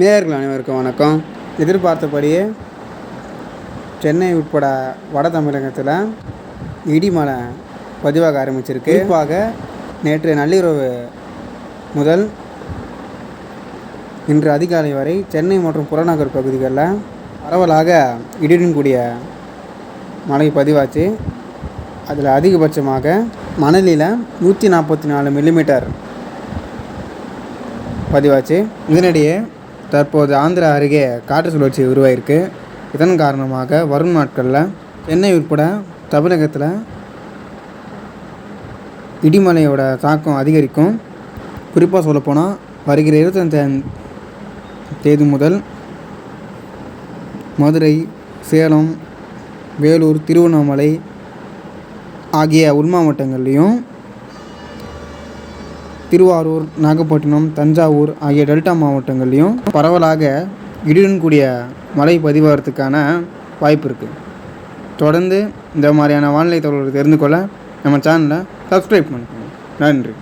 நேயர்கள் அனைவருக்கும் வணக்கம். எதிர்பார்த்தபடியே சென்னை உட்பட வட தமிழகத்தில் இடிமலை பதிவாக ஆரம்பிச்சிருக்கு. குறிப்பாக நேற்று நள்ளிரவு முதல் இன்று அதிகாலை வரை சென்னை மற்றும் புறநகர் பகுதிகளில் பரவலாக இடியுடன் கூடிய மழை பதிவாச்சு. அதில் அதிகபட்சமாக மணலியில் நூற்றி நாற்பத்தி நாலு மில்லிமீட்டர் பதிவாச்சு. இதனிடையே தற்போது ஆந்திரா அருகே காற்று சுழற்சி உருவாயிருக்கு. இதன் காரணமாக வரும் நாட்களில் சென்னை உட்பட தமிழகத்தில் இடிமலையோட தாக்கம் அதிகரிக்கும். குறிப்பாக சொல்லப்போனால் வருகிற இருபத்தஞ்சாம் தேதி முதல் மதுரை சேலம் வேலூர் திருவண்ணாமலை ஆகிய உள் மாவட்டங்கள்லேயும் திருவாரூர் நாகப்பட்டினம் தஞ்சாவூர் ஆகிய டெல்டா மாவட்டங்கள்லேயும் பரவலாக இடியுடன் கூடிய மழை பதிவாகிறதுக்கான வாய்ப்பு இருக்குது தொடர்ந்து இந்த மாதிரியான வானிலை தகவல்களை தெரிந்து கொள்ள நம்ம சேனலை சப்ஸ்கிரைப் பண்ணிக்கோங்க. நன்றி.